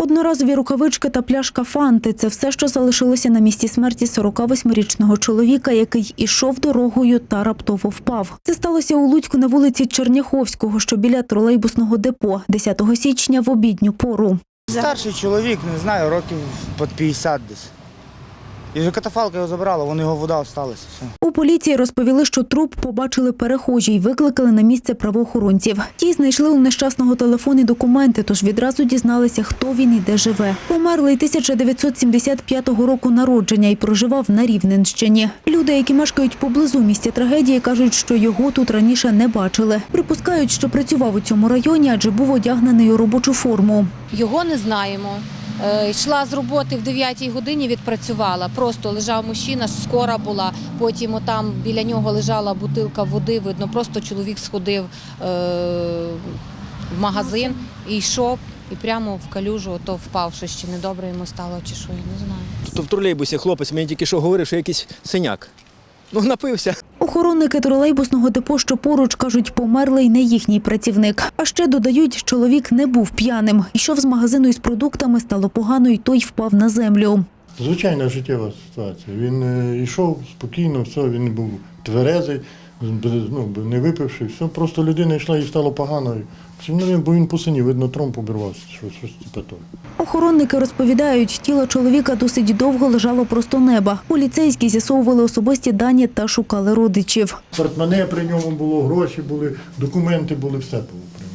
Одноразові рукавички та пляшка фанти це все, що залишилося на місці смерті 48-річного чоловіка, який ішов дорогою та раптово впав. Це сталося у Луцьку на вулиці Черняховського, що біля тролейбусного депо, 10 січня в обідню пору. Старший чоловік, не знаю, років під 50 десь. І вже катафалка його забрала, вон його вода осталася. Поліції розповіли, що труп побачили перехожі і викликали на місце правоохоронців. Ті знайшли у нещасного телефоні документи, тож відразу дізналися, хто він і де живе. Померлий 1975 року народження і проживав на Рівненщині. Люди, які мешкають поблизу місця трагедії, кажуть, що його тут раніше не бачили. Припускають, що працював у цьому районі, адже був одягнений у робочу форму. Його не знаємо. Е, Йшла з роботи в 9 годині, відпрацювала. Просто лежав мужчина, скора була. Потім там біля нього лежала бутилка води. Видно, просто чоловік сходив е, в магазин і йшов, і прямо в калюжу ото впав. Щось чи недобре йому стало, чи що, я не знаю. То в тролейбусі хлопець мені тільки що говорив, що якийсь синяк. Ну, напився. Охоронники тролейбусного депо, що поруч, кажуть, померлий не їхній працівник. А ще додають, чоловік не був п'яним. Йшов з магазину із продуктами, стало погано, і той впав на землю. Звичайна життєва ситуація. Він е, йшов спокійно, все, він був тверезий, ну, не випивши, все. Просто людина йшла і стало погано. Ну, бо він по сині, видно, тромб обірвався, щось, щось типу того. Охоронники розповідають, тіло чоловіка досить довго лежало просто неба. Поліцейські з'ясовували особисті дані та шукали родичів. Портмоне при ньому було, гроші були, документи були, все було при.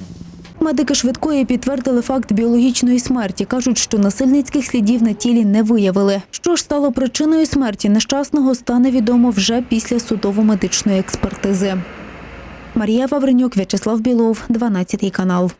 Медики швидкої підтвердили факт біологічної смерті. кажуть, що насильницьких слідів на тілі не виявили. Що ж стало причиною смерті нещасного, стане відомо вже після судово-медичної експертизи. Марія Вавренюк, В'ячеслав Білов, 12 канал.